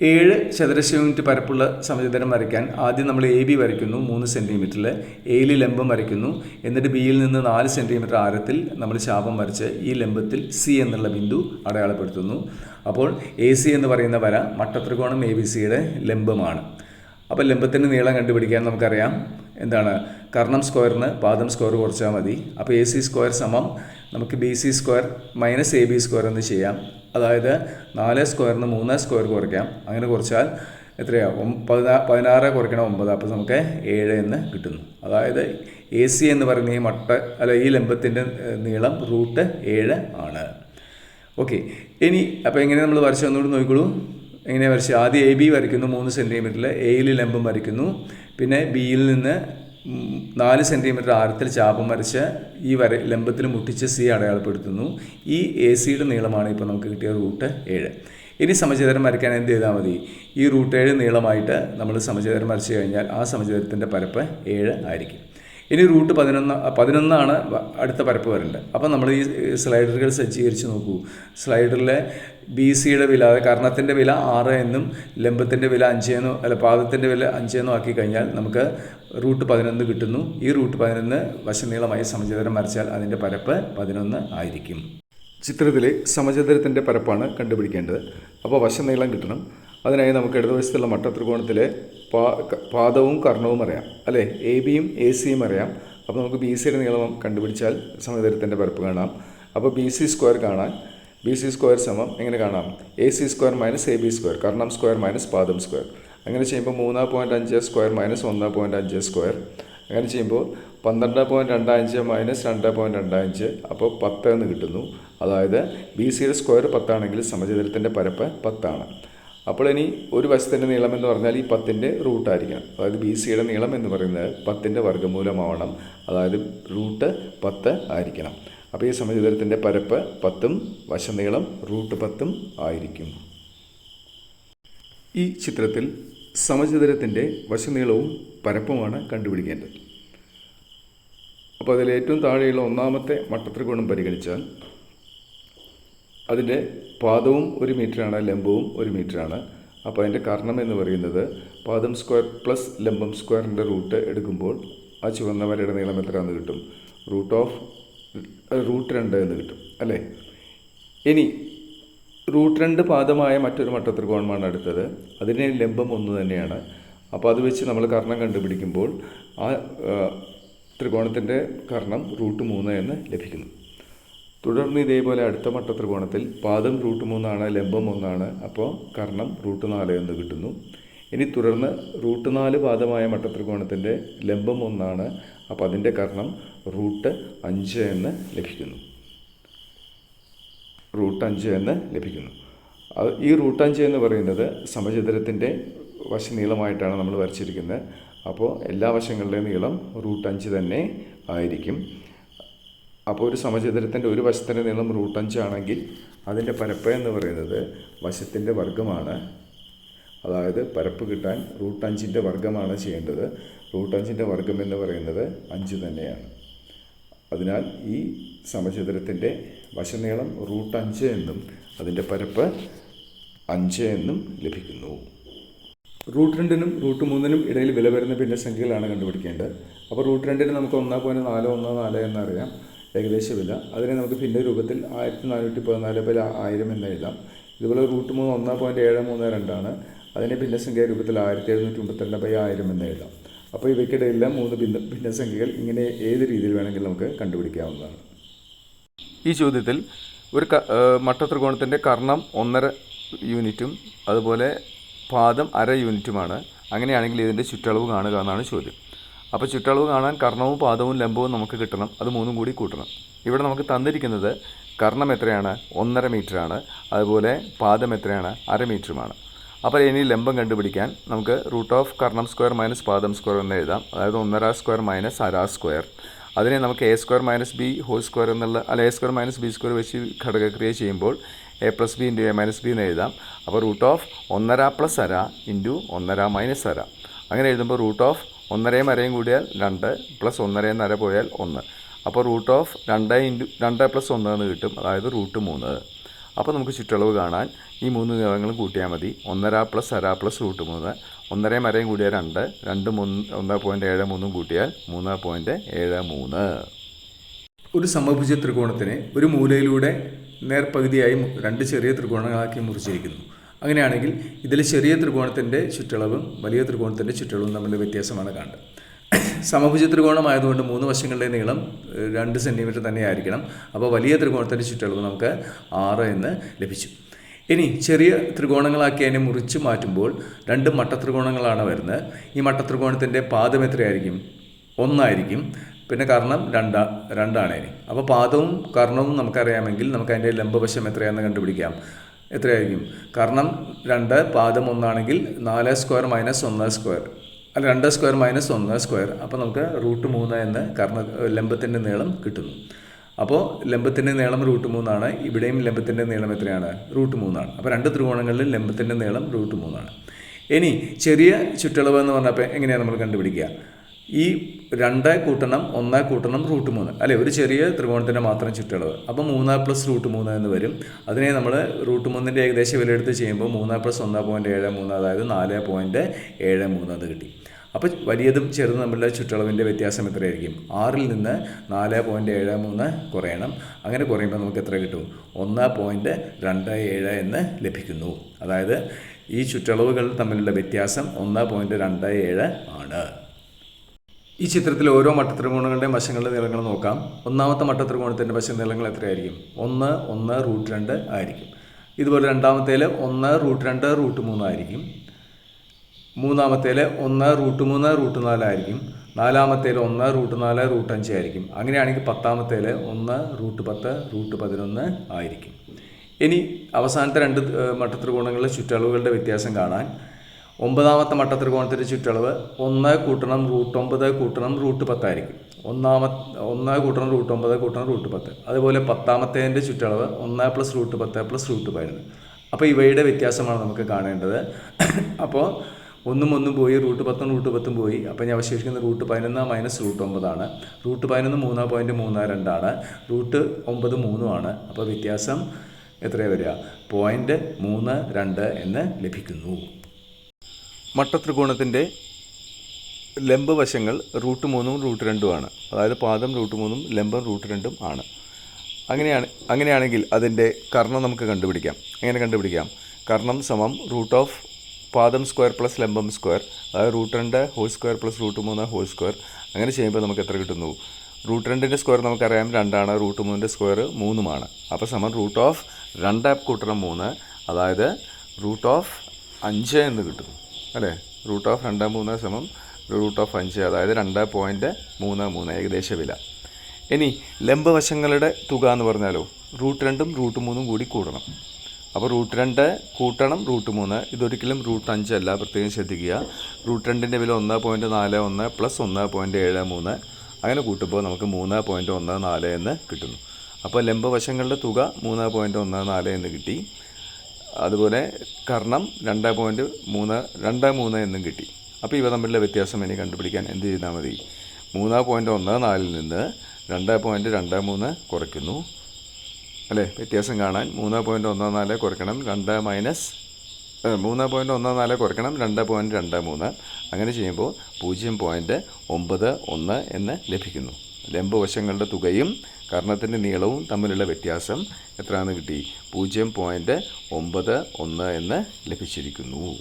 ഏഴ് ചതുരശ്ര യൂണിറ്റ് പരപ്പുള്ള സമചതുരം വരയ്ക്കാൻ ആദ്യം നമ്മൾ എ ബി വരയ്ക്കുന്നു മൂന്ന് സെന്റിമീറ്ററിൽ എയിൽ ലംബം വരയ്ക്കുന്നു. എന്നിട്ട് ബിയിൽ നിന്ന് നാല് സെന്റിമീറ്റർ ആരത്തിൽ നമ്മൾ ശാപം വരച്ച് ഈ ലംബത്തിൽ സി എന്നുള്ള ബിന്ദു അടയാളപ്പെടുത്തുന്നു. അപ്പോൾ എ സി എന്ന് പറയുന്ന വര മട്ടത്രികോണം എ ബി സിയുടെ ലംബമാണ്. അപ്പോൾ ലംബത്തിന്റെ നീളം കണ്ടുപിടിക്കാൻ നമുക്കറിയാം. എന്താണ്? കർണം സ്ക്വയറിന് പാദം സ്ക്വയർ കുറച്ചാൽ മതി. അപ്പോൾ എ സി സ്ക്വയർ സമം നമുക്ക് B C square minus A B square എന്ന് ചെയ്യാം. അതായത് നാല് സ്ക്വയറിന് മൂന്ന് സ്ക്വയർ കുറയ്ക്കാം. അങ്ങനെ കുറച്ചാൽ എത്രയാണ് പതിനാ പതിനാറ് കുറയ്ക്കണം ഒമ്പത്. അപ്പോൾ നമുക്ക് ഏഴ് എന്ന് കിട്ടുന്നു. അതായത് എ സി എന്ന് പറയുന്ന ഈ മട്ട അല്ല ഈ ലംബത്തിന്റെ നീളം റൂട്ട് ഏഴ് ആണ്. ഓക്കെ. ഇനി അപ്പോൾ എങ്ങനെ നമ്മൾ വരച്ച് ഒന്നുകൂടി നോക്കിക്കോളൂ. എങ്ങനെ വരച്ച്? ആദ്യം എ ബി വരയ്ക്കുന്നു മൂന്ന് സെന്റിമീറ്ററിൽ എയിൽ ലംബം വരയ്ക്കുന്നു. പിന്നെ ബിയിൽ നിന്ന് നാല് സെന്റിമീറ്റർ ആരത്തിൽ ചാപം വരച്ച് ഈ വര ലംബത്തിൽ മുട്ടിച്ച് സി അടയാളപ്പെടുത്തുന്നു. ഈ എ സിയുടെ നീളമാണ് ഇപ്പോൾ നമുക്ക് കിട്ടിയ റൂട്ട് ഏഴ്. ഇനി സമചിതരം വരയ്ക്കാൻ എന്ത് ചെയ്താൽ മതി? ഈ റൂട്ട് ഏഴ് നീളമായിട്ട് നമ്മൾ സമചിതരം വരച്ച് കഴിഞ്ഞാൽ ആ സമചിതരത്തിന്റെ പരപ്പ് ഏഴ് ആയിരിക്കും. ഇനി റൂട്ട് പതിനൊന്ന് പതിനൊന്നാണ് അടുത്ത പരപ്പ് വരേണ്ടത്. അപ്പോൾ നമ്മൾ ഈ സ്ലൈഡറുകൾ സജ്ജീകരിച്ച് നോക്കൂ. സ്ലൈഡറിലെ ബി സിയുടെ വില കർണത്തിന്റെ വില ആറ് എന്നും ലംബത്തിന്റെ വില അഞ്ച് എന്നും അല്ല പാദത്തിന്റെ വില അഞ്ച് എന്നും ആക്കി കഴിഞ്ഞാൽ നമുക്ക് റൂട്ട് പതിനൊന്ന് കിട്ടുന്നു. ഈ റൂട്ട് പതിനൊന്ന് വശനീളമായി സമചതുരം വരച്ചാൽ അതിന്റെ പരപ്പ് പതിനൊന്ന് ആയിരിക്കും. ചിത്രത്തിലെ സമചതുരത്തിന്റെ പരപ്പാണ് കണ്ടുപിടിക്കേണ്ടത്. അപ്പോൾ വശനീളം കിട്ടണം. അതിനായി നമുക്ക് ഇടതുവശത്തുള്ള മട്ടത്രികോണത്തിലെ പാ പാദവും കർണവും അറിയാം. അല്ലേ? എ ബിയും എ സിയും അറിയാം. അപ്പോൾ നമുക്ക് ബി സിയുടെ നീളം കണ്ടുപിടിച്ചാൽ സമയതരത്തിന്റെ പരപ്പ് കാണാം. അപ്പോൾ ബി സി സ്ക്വയർ കാണാൻ ബി സി സ്ക്വയർ സമം എങ്ങനെ കാണാം? A C square minus A B square. Karnam square minus പാദം സ്ക്വയർ. അങ്ങനെ ചെയ്യുമ്പോൾ മൂന്ന് പോയിന്റ് അഞ്ച് സ്ക്വയർ മൈനസ് ഒന്ന് പോയിന്റ് അഞ്ച് സ്ക്വയർ. അങ്ങനെ ചെയ്യുമ്പോൾ പന്ത്രണ്ട് പോയിന്റ് രണ്ട് അഞ്ച് മൈനസ് രണ്ട് പോയിന്റ് രണ്ട് അഞ്ച് അപ്പോൾ പത്ത് എന്ന് കിട്ടുന്നു. അതായത് ബി സിയുടെ സ്ക്വയർ പത്താണെങ്കിൽ സമചതുരത്തിന്റെ പരപ്പ് പത്താണ്. അപ്പോൾ ഇനി ഒരു വശത്തിന്റെ നീളം എന്ന് പറഞ്ഞാൽ ഈ പത്തിന്റെ റൂട്ടായിരിക്കണം. അതായത് ബി സിയുടെ നീളം എന്ന് പറയുന്നത് പത്തിന്റെ വർഗമൂലമാവണം. അതായത് റൂട്ട് പത്ത് ആയിരിക്കണം. അപ്പോൾ ഈ സമചതുരത്തിന്റെ പരപ്പ് പത്തും വശനീളം റൂട്ട് പത്തും ആയിരിക്കും. ഈ ചിത്രത്തിൽ സമചതുരത്തിന്റെ വശനീളവും പരപ്പുമാണ് കണ്ടുപിടിക്കേണ്ടത്. അപ്പോൾ അതിൽ ഏറ്റവും താഴെയുള്ള ഒന്നാമത്തെ മട്ടത്രികോണം പരിഗണിച്ചാൽ അതിന്റെ പാദവും ഒരു മീറ്ററാണ് ലംബവും ഒരു മീറ്ററാണ്. അപ്പോൾ അതിന്റെ കർണം എന്ന് പറയുന്നത് പാദം സ്ക്വയർ പ്ലസ് ലംബം സ്ക്വയറിന്റെ റൂട്ട് എടുക്കുമ്പോൾ ആ ചുവന്ന വരയുടെ നീളം എത്രയാണെന്ന് കിട്ടും? റൂട്ട് ഓഫ് റൂട്ട് രണ്ട് എന്ന് കിട്ടും അല്ലേ? ഇനി റൂട്ട് രണ്ട് പാദമായ മറ്റൊരു മട്ടത്രികോണമാണ് അടുത്തത്. അതിന് ലംബം ഒന്ന് തന്നെയാണ്. അപ്പോൾ അത് വെച്ച് നമ്മൾ കർണം കണ്ടുപിടിക്കുമ്പോൾ ആ ത്രികോണത്തിന്റെ കർണം റൂട്ട് മൂന്ന് എന്ന് ലഭിക്കുന്നു. തുടർന്ന് ഇതേപോലെ അടുത്ത മട്ട ത്രികോണത്തിൽ പാദം റൂട്ട് മൂന്നാണ് ലംബം ഒന്നാണ് അപ്പോൾ കർണം റൂട്ട് നാല് എന്ന് കിട്ടുന്നു. ഇനി തുടർന്ന് റൂട്ട് നാല് പാദമായ മട്ട ത്രികോണത്തിന്റെ ലംബം ഒന്നാണ്. അപ്പോൾ അതിന്റെ കർണം റൂട്ട് അഞ്ച് എന്ന് ലഭിക്കുന്നു. റൂട്ട് അഞ്ച് എന്ന് ലഭിക്കുന്നു. ഈ റൂട്ട് അഞ്ച് എന്ന് പറയുന്നത് സമചതുരത്തിന്റെ വശനീളമായിട്ടാണ് നമ്മൾ വരച്ചിരിക്കുന്നത്. അപ്പോൾ എല്ലാ വശങ്ങളുടെയും നീളം റൂട്ട് അഞ്ച് തന്നെ ആയിരിക്കും. അപ്പോൾ ഒരു സമചതുരത്തിന്റെ ഒരു വശത്തിന്റെ നീളം റൂട്ട് അഞ്ചാണെങ്കിൽ അതിന്റെ പരപ്പ് എന്ന് പറയുന്നത് വശത്തിന്റെ വർഗമാണ് അതായത് പരപ്പ് കിട്ടാൻ റൂട്ട് അഞ്ചിന്റെ വർഗമാണ് ചെയ്യേണ്ടത്. റൂട്ട് അഞ്ചിന്റെ വർഗം എന്ന് പറയുന്നത് അഞ്ച് തന്നെയാണ്. അതിനാൽ ഈ സമചതുരത്തിന്റെ വശനീളം റൂട്ട് അഞ്ച് എന്നും അതിന്റെ പരപ്പ് അഞ്ച് എന്നും ലഭിക്കുന്നു. റൂട്ട് രണ്ടിനും റൂട്ട് മൂന്നിനും ഇടയിൽ വില വരുന്ന ഭിന്നസംഖ്യകളാണ് കണ്ടുപിടിക്കേണ്ടത്. അപ്പോൾ റൂട്ട് രണ്ടിന് നമുക്ക് ഒന്നാം പോയിന്റ് നാല് ഒന്ന് നാല് എന്നറിയാം ഏകദേശ വില. അതിനെ നമുക്ക് ഭിന്ന രൂപത്തിൽ ആയിരത്തി നാനൂറ്റി പതിനാല് ബൈ ആയിരം എന്ന് എഴുതാം. ഇതുപോലെ റൂട്ട് മൂന്ന് ഒന്ന് പോയിന്റ് ഏഴ് മൂന്ന് രണ്ടാണ് അതിനെ ഭിന്നസംഖ്യ രൂപത്തിൽ ആയിരത്തി എഴുന്നൂറ്റി മുപ്പത്തിരണ്ട് ബൈ ആയിരം എന്ന് എഴുതാം. അപ്പോൾ ഇവയ്ക്കിടയിലെല്ലാം മൂന്ന് ഭിന്ന ഭിന്നസംഖ്യകൾ ഇങ്ങനെ ഏത് രീതിയിൽ വേണമെങ്കിലും നമുക്ക് കണ്ടുപിടിക്കാവുന്നതാണ്. ഈ ചോദ്യത്തിൽ ഒരു ക മട്ടത്രികോണത്തിന്റെ കർണം ഒന്നര യൂണിറ്റും അതുപോലെ പാദം അര യൂണിറ്റുമാണ്. അങ്ങനെയാണെങ്കിൽ ഇതിന്റെ ചുറ്റളവ് കാണുക എന്നാണ് ചോദ്യം. അപ്പോൾ ചുറ്റളവ് കാണാൻ കർണവും പാദവും ലംബവും നമുക്ക് കിട്ടണം. അത് മൂന്നും കൂടി കൂട്ടണം. ഇവിടെ നമുക്ക് തന്നിരിക്കുന്നത് കർണം എത്രയാണ്? ഒന്നര മീറ്ററാണ്. അതുപോലെ പാദം എത്രയാണ്? അര മീറ്ററുമാണ്. അപ്പോൾ ഇനി ലംബം കണ്ടുപിടിക്കാൻ നമുക്ക് റൂട്ട് ഓഫ് കർണം സ്ക്വയർ മൈനസ് പാദം സ്ക്വയർ എന്ന് എഴുതാം. അതായത് ഒന്നര സ്ക്വയർ മൈനസ് അര സ്ക്വയർ. അതിനെ നമുക്ക് A square minus B whole square എന്നുള്ള അല്ല A square minus B square വെച്ച് ഘടകക്രിയ ചെയ്യുമ്പോൾ A plus B into A minus B എന്ന് എഴുതാം. അപ്പോൾ റൂട്ട് ഓഫ് ഒന്നര പ്ലസ് അര ഇന്റു ഒന്നര മൈനസ് അര. അങ്ങനെ എഴുതുമ്പോൾ റൂട്ട് ഓഫ് ഒന്നരയും അരയും കൂടിയാൽ രണ്ട് പ്ലസ് ഒന്നരയും അര പോയാൽ ഒന്ന്. അപ്പോൾ റൂട്ട് ഓഫ് രണ്ട് ഇന്റു രണ്ട് പ്ലസ് ഒന്ന് എന്ന് കിട്ടും അതായത് റൂട്ട് മൂന്ന്. അപ്പോൾ നമുക്ക് ചുറ്റളവ് കാണാൻ ഈ മൂന്ന് നിറങ്ങളും കൂട്ടിയാൽ മതി. ഒന്നര പ്ലസ് അര പ്ലസ് റൂട്ട് മൂന്ന്. ഒന്നരയും അരയും കൂടിയാൽ രണ്ട്. രണ്ട് മൂന്ന് ഒന്ന് പോയിന്റ് ഏഴ് മൂന്നും കൂട്ടിയാൽ മൂന്ന് പോയിന്റ് ഏഴ് മൂന്ന്. ഒരു സമഭുജ ത്രികോണത്തിനെ ഒരു മൂലയിലൂടെ നേർപകുതിയായി രണ്ട് ചെറിയ ത്രികോണങ്ങളാക്കി മുറിച്ചിരിക്കുന്നു. അങ്ങനെയാണെങ്കിൽ ഇതിൽ ചെറിയ ത്രികോണത്തിന്റെ ചുറ്റളവും വലിയ ത്രികോണത്തിന്റെ ചുറ്റളവും തമ്മിൽ വ്യത്യാസമാണ് കാണേണ്ടത് സമഭുജ ത്രികോണമായതുകൊണ്ട് മൂന്ന് വശങ്ങളുടെ നീളം രണ്ട് സെന്റിമീറ്റർ തന്നെ ആയിരിക്കണം. അപ്പോൾ വലിയ ത്രികോണത്തിന്റെ ചുറ്റളവ് നമുക്ക് ആറ് എന്ന് ലഭിച്ചു. ഇനി ചെറിയ ത്രികോണങ്ങളാക്കി അതിനെ മുറിച്ച് മാറ്റുമ്പോൾ രണ്ട് മട്ടത്രികോണങ്ങളാണ് വരുന്നത്. ഈ മട്ടത്രികോണത്തിന്റെ പാദം എത്രയായിരിക്കും? ഒന്നായിരിക്കും. പിന്നെ കർണം രണ്ടാ രണ്ടാണ് ഇനി. അപ്പോൾ പാദവും കർണവും നമുക്കറിയാമെങ്കിൽ നമുക്ക് അതിന്റെ ലംബവശം എത്രയാണെന്ന് കണ്ടുപിടിക്കാം. എത്രയായിരിക്കും? കാരണം രണ്ട് പാദം ഒന്നാണെങ്കിൽ നാല് സ്ക്വയർ മൈനസ് ഒന്ന് സ്ക്വയർ. അല്ല രണ്ട് സ്ക്വയർ മൈനസ് ഒന്ന് സ്ക്വയർ. അപ്പോൾ നമുക്ക് റൂട്ട് മൂന്ന് എന്ന് കർണ ലംബത്തിന്റെ നീളം കിട്ടുന്നു. അപ്പോൾ ലംബത്തിന്റെ നീളം റൂട്ട് മൂന്നാണ്. ഇവിടെയും ലംബത്തിന്റെ നീളം എത്രയാണ്? റൂട്ട് മൂന്നാണ്. അപ്പോൾ രണ്ട് ത്രികോണങ്ങളിൽ ലംബത്തിന്റെ നീളം റൂട്ട് മൂന്നാണ്. ഇനി ചെറിയ ചുറ്റളവ് എന്ന് പറഞ്ഞപ്പോൾ എങ്ങനെയാണ് നമ്മൾ കണ്ടുപിടിക്കുക? ഈ രണ്ട് കൂട്ടണം ഒന്ന് കൂട്ടണം റൂട്ട് മൂന്ന്. അല്ലെ? ഒരു ചെറിയ ത്രികോണത്തിന്റെ മാത്രം ചുറ്റളവ് അപ്പോൾ മൂന്ന് പ്ലസ് റൂട്ട് മൂന്ന് എന്ന് വരും. അതിനെ നമ്മൾ റൂട്ട് മൂന്നിന്റെ ഏകദേശം വിലയെടുത്ത് ചെയ്യുമ്പോൾ മൂന്ന് പ്ലസ് ഒന്ന് പോയിന്റ് ഏഴ് മൂന്ന് അതായത് നാല് പോയിന്റ് ഏഴ് മൂന്ന് എന്ന് കിട്ടി. അപ്പോൾ വലിയതും ചെറുതും തമ്മിലുള്ള ചുറ്റളവിന്റെ വ്യത്യാസം എത്രയായിരിക്കും? ആറിൽ നിന്ന് നാല് പോയിന്റ് ഏഴ് മൂന്ന് കുറയണം. അങ്ങനെ കുറയുമ്പോൾ നമുക്ക് എത്ര കിട്ടും? ഒന്ന് പോയിന്റ് രണ്ട് ഏഴ് എന്ന് ലഭിക്കുന്നു. അതായത് ഈ ചുറ്റളവുകൾ തമ്മിലുള്ള വ്യത്യാസം ഒന്ന് പോയിന്റ് രണ്ട് ഏഴ് ആണ്. ഈ ചിത്രത്തിൽ ഓരോ മട്ടത്രികോണങ്ങളുടെയും വശങ്ങളുടെ നീളങ്ങൾ നോക്കാം. ഒന്നാമത്തെ മട്ടത്രികോണത്തിന്റെ വശ നീളങ്ങൾ എത്രയായിരിക്കും? ഒന്ന് ഒന്ന് റൂട്ട് രണ്ട് ആയിരിക്കും. ഇതുപോലെ രണ്ടാമത്തേൽ ഒന്ന് റൂട്ട് രണ്ട് റൂട്ട് മൂന്നായിരിക്കും മൂന്നാമത്തേൽ ഒന്ന് റൂട്ട് മൂന്ന് റൂട്ട് നാലായിരിക്കും നാലാമത്തേൽ ഒന്ന് റൂട്ട് നാല് റൂട്ട് അഞ്ച് ആയിരിക്കും. അങ്ങനെയാണെങ്കിൽ പത്താമത്തേൽ ഒന്ന് റൂട്ട് പത്ത് റൂട്ട് പതിനൊന്ന് ആയിരിക്കും. ഇനി അവസാനത്തെ രണ്ട് മട്ടത്രികോണങ്ങളിലെ ചുറ്റളവുകളുടെ വ്യത്യാസം കാണാൻ ഒമ്പതാമത്തെ മട്ടത്രികോണത്തിന്റെ ചുറ്റളവ് ഒന്ന് കൂട്ടണം റൂട്ട് ഒമ്പത് കൂട്ടണം റൂട്ട് പത്തായിരിക്കും ഒന്നാമത്തെ ഒന്ന് കൂട്ടണം റൂട്ട് ഒമ്പത് കൂട്ടണം റൂട്ട് പത്ത്. അതുപോലെ പത്താമത്തേന്റെ ചുറ്റളവ് ഒന്ന് പ്ലസ് റൂട്ട് പത്ത് പ്ലസ് റൂട്ട് പതിനൊന്ന് അപ്പോൾ ഇവയുടെ വ്യത്യാസമാണ് നമുക്ക് കാണേണ്ടത്. അപ്പോൾ ഒന്നും ഒന്നും പോയി റൂട്ട് പത്തും റൂട്ട് പത്തും പോയി. അപ്പോൾ ഞാൻ അവശേഷിക്കുന്ന റൂട്ട് പതിനൊന്ന് മൈനസ് റൂട്ട് ഒമ്പതാണ് റൂട്ട് പതിനൊന്ന് മൂന്ന് പോയിന്റ് മൂന്ന് രണ്ടാണ് റൂട്ട് ഒമ്പത് മൂന്നുമാണ് അപ്പോൾ വ്യത്യാസം എത്രയാണ് വരിക? പോയിന്റ് മൂന്ന് രണ്ട് എന്ന് ലഭിക്കുന്നു. മട്ടത്രികോണത്തിന്റെ ലംബവശങ്ങൾ റൂട്ട് മൂന്നും റൂട്ട് രണ്ടുമാണ് അതായത് പാദം റൂട്ട് മൂന്നും ലംബം റൂട്ട് രണ്ടും ആണ്. അങ്ങനെയാണ് അങ്ങനെയാണെങ്കിൽ അതിന്റെ കർണം നമുക്ക് കണ്ടുപിടിക്കാം. എങ്ങനെ കണ്ടുപിടിക്കാം? കർണം സമം റൂട്ട് ഓഫ് പാദം സ്ക്വയർ പ്ലസ് ലംബം സ്ക്വയർ അതായത് റൂട്ട് രണ്ട് ഹോൾ സ്ക്വയർ പ്ലസ് റൂട്ട് മൂന്ന് ഹോൾ സ്ക്വയർ. അങ്ങനെ ചെയ്യുമ്പോൾ നമുക്ക് എത്ര കിട്ടുന്നു? റൂട്ട് രണ്ടിന്റെ സ്ക്വയർ നമുക്കറിയാം രണ്ടാണ് റൂട്ട് മൂന്നിന്റെ സ്ക്വയർ മൂന്നുമാണ്. അപ്പോൾ സമം റൂട്ട് ഓഫ് രണ്ട് കൂട്ടണം മൂന്ന് അതായത് റൂട്ട് ഓഫ് അഞ്ച് എന്ന് കിട്ടും. അല്ലേ? റൂട്ട് ഓഫ് രണ്ട് മൂന്ന് സമം റൂട്ട് ഓഫ് അഞ്ച് അതായത് രണ്ട് പോയിന്റ് മൂന്ന് മൂന്ന് ഏകദേശ വില. ഇനി ലംബവശങ്ങളുടെ തുക എന്ന് പറഞ്ഞാലോ റൂട്ട് രണ്ടും റൂട്ട് മൂന്നും കൂടി കൂടണം. അപ്പോൾ റൂട്ട് രണ്ട് കൂട്ടണം റൂട്ട് മൂന്ന്. ഇതൊരിക്കലും റൂട്ട് അഞ്ചല്ല പ്രത്യേകം ശ്രദ്ധിക്കുക. റൂട്ട് രണ്ടിന്റെ വില ഒന്ന് പോയിന്റ് നാല് ഒന്ന് പ്ലസ് ഒന്ന് പോയിന്റ് ഏഴ് മൂന്ന്. അങ്ങനെ കൂട്ടുമ്പോൾ നമുക്ക് മൂന്ന് പോയിന്റ് ഒന്ന് നാല് എന്ന് കിട്ടുന്നു. അപ്പോൾ ലംബവശങ്ങളുടെ തുക മൂന്ന് പോയിന്റ് ഒന്ന് നാല് എന്ന് കിട്ടി. അതുപോലെ കർണം രണ്ട് പോയിന്റ് മൂന്ന് രണ്ട് മൂന്ന് എന്നും കിട്ടി. അപ്പോൾ ഇവ തമ്മിലുള്ള വ്യത്യാസം ഇനി കണ്ടുപിടിക്കാൻ എന്ത് ചെയ്താൽ മതി? മൂന്ന് പോയിന്റ് ഒന്ന് നാലിൽ നിന്ന് രണ്ട് പോയിന്റ് രണ്ട് മൂന്ന് കുറയ്ക്കുന്നു. അല്ലേ? വ്യത്യാസം കാണാൻ മൂന്ന് പോയിന്റ് ഒന്ന് നാല് കുറയ്ക്കണം രണ്ട് മൈനസ് മൂന്ന് പോയിന്റ് ഒന്ന് നാല് കുറയ്ക്കണം രണ്ട് പോയിന്റ് രണ്ട് മൂന്ന്. അങ്ങനെ ചെയ്യുമ്പോൾ പൂജ്യം പോയിന്റ് ഒമ്പത് ഒന്ന് എന്ന് ലഭിക്കുന്നു. ലംബവശങ്ങളുടെ തുകയും കർണത്തിന്റെ നീളവും തമ്മിലുള്ള വ്യത്യാസം എത്രയാണെന്ന് കിട്ടി? പൂജ്യം പോയിന്റ് ഒമ്പത് ഒന്ന് എന്ന് ലഭിച്ചിരിക്കുന്നു.